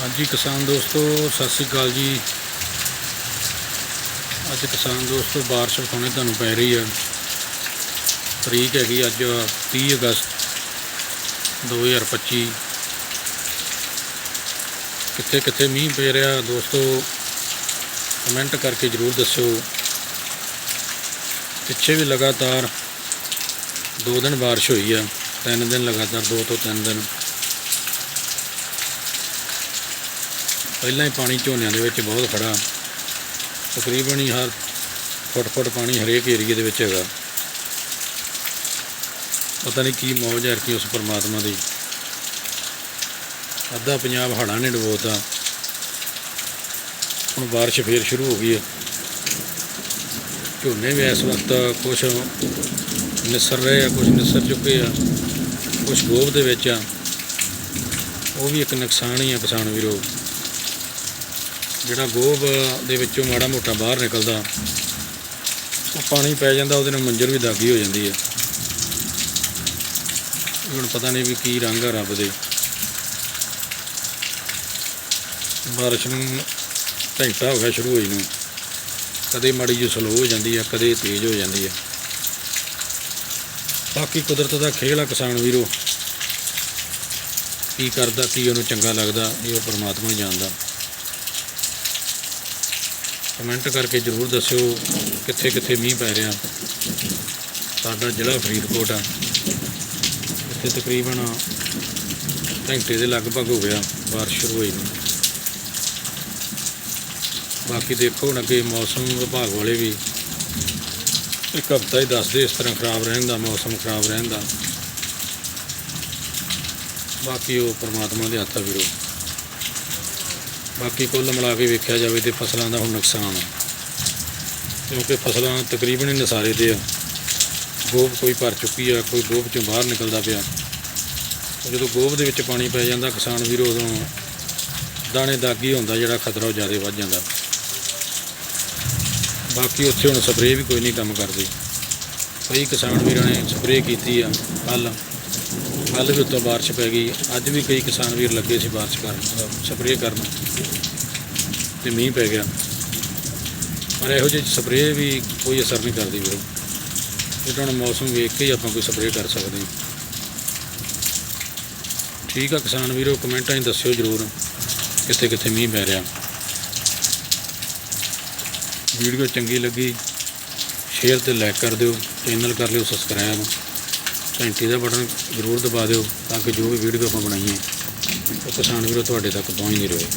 ਹਾਂਜੀ, ਕਿਸਾਨ ਦੋਸਤੋ, ਸਤਿ ਸ੍ਰੀ ਅਕਾਲ ਜੀ। ਅੱਜ ਕਿਸਾਨ ਦੋਸਤੋ, ਬਾਰਿਸ਼ ਵਿਖਾਉਣੇ ਤੁਹਾਨੂੰ ਪੈ ਰਹੀ ਆ। ਤਰੀਕ ਹੈਗੀ ਅੱਜ 30 ਅਗਸਤ 2025 ਕਿੱਥੇ ਕਿੱਥੇ ਮੀਂਹ ਪੈ ਰਿਹਾ ਦੋਸਤੋ, ਕਮੈਂਟ ਕਰਕੇ ਜਰੂਰ ਦੱਸਿਓ। ਪਿੱਛੇ ਵੀ ਲਗਾਤਾਰ ਦੋ ਦਿਨ ਬਾਰਿਸ਼ ਹੋਈ ਆ, ਤਿੰਨ ਦਿਨ ਲਗਾਤਾਰ, ਦੋ ਤੋਂ ਤਿੰਨ ਦਿਨ। ਪਹਿਲਾਂ ਹੀ ਪਾਣੀ ਝੋਨਿਆਂ ਦੇ ਵਿੱਚ ਬਹੁਤ ਖੜਾ। ਤਕਰੀਬਨ ਹੀ ਹਰ ਫੁੱਟ ਫੁੱਟ ਪਾਣੀ ਹਰੇਕ ਏਰੀਏ ਦੇ ਵਿੱਚ ਹੈਗਾ। ਪਤਾ ਨਹੀਂ ਕੀ ਮੌਜ ਹੈ ਕਿ ਉਸ ਪਰਮਾਤਮਾ ਦੀ। ਅੱਧਾ ਪੰਜਾਬ ਹੜ੍ਹਾਂ ਨੇ ਡੁਬੋਤਾ। ਹੁਣ ਬਾਰਿਸ਼ ਫੇਰ ਸ਼ੁਰੂ ਹੋ ਗਈ ਹੈ। ਝੋਨੇ ਵੀ ਇਸ ਵਕਤ ਕੁਝ ਨਿਸਰ ਰਹੇ ਆ ਕੁਝ ਨਿਸਰ ਚੁੱਕੇ ਆ ਕੁਝ ਗੋਭ ਦੇ ਵਿੱਚ ਆ। ਉਹ ਵੀ ਇੱਕ ਨੁਕਸਾਨ ਹੀ ਆ ਕਿਸਾਨ ਵੀਰੋ। ਜਿਹੜਾ ਗੋਬ ਦੇ ਵਿੱਚੋਂ ਮਾੜਾ ਮੋਟਾ ਬਾਹਰ ਨਿਕਲਦਾ, ਉਹ ਪਾਣੀ ਪੈ ਜਾਂਦਾ, ਉਹਦੇ ਨਾਲ ਮੰਜਰ ਵੀ ਦਾਗੀ ਹੋ ਜਾਂਦੀ ਹੈ। ਹੁਣ ਪਤਾ ਨਹੀਂ ਵੀ ਕੀ ਰੰਗ ਆ ਰੱਬ ਦੇ। ਬਾਰਿਸ਼ ਨੂੰ ਘੰਟਾ ਹੋ ਗਿਆ ਸ਼ੁਰੂ ਹੋਈ ਨੂੰ। ਕਦੇ ਮਾੜੀ ਜਿਹੀ ਸਲੋ ਹੋ ਜਾਂਦੀ ਹੈ, ਕਦੇ ਤੇਜ਼ ਹੋ ਜਾਂਦੀ ਹੈ। ਬਾਕੀ ਕੁਦਰਤ ਦਾ ਖੇਲ ਆ ਕਿਸਾਨ ਵੀਰੋ। ਕੀ ਕਰਦਾ, ਕੀ ਉਹਨੂੰ ਚੰਗਾ ਲੱਗਦਾ, ਇਹ ਉਹ ਪਰਮਾਤਮਾ ਹੀ ਜਾਣਦਾ। ਕਮੈਂਟ ਕਰਕੇ ਜਰੂਰ ਦੱਸਿਓ ਕਿੱਥੇ ਕਿੱਥੇ ਮੀਂਹ ਪੈ ਰਿਹਾ। ਸਾਡਾ ਜ਼ਿਲ੍ਹਾ ਫਰੀਦਕੋਟ ਆ। ਇੱਥੇ ਤਕਰੀਬਨ ਘੰਟੇ ਦੇ ਲਗਭਗ ਹੋ ਗਿਆ ਬਾਰਿਸ਼ ਸ਼ੁਰੂ ਹੋਈ ਨੂੰ। ਬਾਕੀ ਦੇਖੋ ਹੁਣ ਅੱਗੇ ਮੌਸਮ ਵਿਭਾਗ ਵਾਲੇ ਵੀ ਇੱਕ ਹਫ਼ਤਾ ਹੀ ਦੱਸਦੇ ਇਸ ਤਰ੍ਹਾਂ ਖਰਾਬ ਰਹਿਣ ਦਾ, ਮੌਸਮ ਖਰਾਬ ਰਹਿਣ ਦਾ। ਬਾਕੀ ਉਹ ਪਰਮਾਤਮਾ ਦੇ ਹੱਥ ਆ ਵੀਰੋ ਬਾਕੀ ਕੁੱਲ ਮਿਲਾ ਕੇ ਵੇਖਿਆ ਜਾਵੇ ਤੇ ਫਸਲਾਂ ਦਾ ਹੁਣ ਨੁਕਸਾਨ ਆ। ਕਿਉਂਕਿ ਫਸਲਾਂ ਤਕਰੀਬਨ ਹੀ ਨਸਾਰੇ ਦੇ ਆ। ਗੋਭ ਕੋਈ ਭਰ ਚੁੱਕੀ ਆ, ਕੋਈ ਗੋਭ ਚੋਂ ਬਾਹਰ ਨਿਕਲਦਾ ਪਿਆ। ਜਦੋਂ ਗੋਭ ਦੇ ਵਿੱਚ ਪਾਣੀ ਪੈ ਜਾਂਦਾ, ਕਿਸਾਨ ਵੀਰ ਉਦੋਂ ਦਾਣੇ ਦਾਗੀ ਹੁੰਦਾ, ਜਿਹੜਾ ਖਤਰਾ ਉਹ ਜ਼ਿਆਦਾ ਵੱਧ ਜਾਂਦਾ। ਬਾਕੀ ਉੱਥੇ ਹੁਣ ਸਪਰੇਅ ਵੀ ਕੋਈ ਨਹੀਂ ਕੰਮ ਕਰਦੀ। ਕਈ ਕਿਸਾਨ ਵੀਰਾਂ ਨੇ ਸਪਰੇਅ ਕੀਤੀ ਆ ਕੱਲ ਕੱਲ ਵੀ ਉੱਤੋਂ ਬਾਰਿਸ਼ ਪੈ ਗਈ। ਅੱਜ ਵੀ ਕਈ ਕਿਸਾਨ ਵੀਰ ਲੱਗੇ ਸੀ ਬਾਰਿਸ਼ ਕਰਨ, ਸਪਰੇਅ ਕਰਨ ਤੇ ਮੀਂਹ ਪੈ ਗਿਆ। ਪਰ ਇਹੋ ਜਿਹੀ ਸਪਰੇਅ ਵੀ ਕੋਈ ਅਸਰ ਨਹੀਂ ਕਰਦੀ ਵੀਰੋ। ਇਹ ਤਾਂ ਮੌਸਮ ਵੇਖ ਕੇ ਹੀ ਆਪਾਂ ਕੋਈ ਸਪਰੇਅ ਕਰ ਸਕਦੇ ਹਾਂ। ਠੀਕ ਆ ਕਿਸਾਨ ਵੀਰੋ, ਕਮੈਂਟਾਂ 'ਚ ਦੱਸਿਓ ਜਰੂਰ ਕਿੱਥੇ ਕਿੱਥੇ ਮੀਂਹ ਪੈ ਰਿਹਾ। ਵੀਡੀਓ ਚੰਗੀ ਲੱਗੀ, ਸ਼ੇਅਰ ਤੇ ਲਾਈਕ ਕਰ ਦਿਓ, ਚੈਨਲ ਕਰ ਲਿਓ ਸਬਸਕ੍ਰਾਈਬ ਘੰਟੀ ਦਾ ਬਟਨ ਜ਼ਰੂਰ ਦਬਾ ਦਿਓ ਤਾਂ ਕਿ ਜੋ ਵੀ ਵੀਡੀਓ ਆਪਾਂ ਬਣਾਈਏ, ਉਹ ਕਿਸਾਨ ਵੀਰੋ ਤੁਹਾਡੇ ਤੱਕ ਪਹੁੰਚਦੀ ਰਹੇ।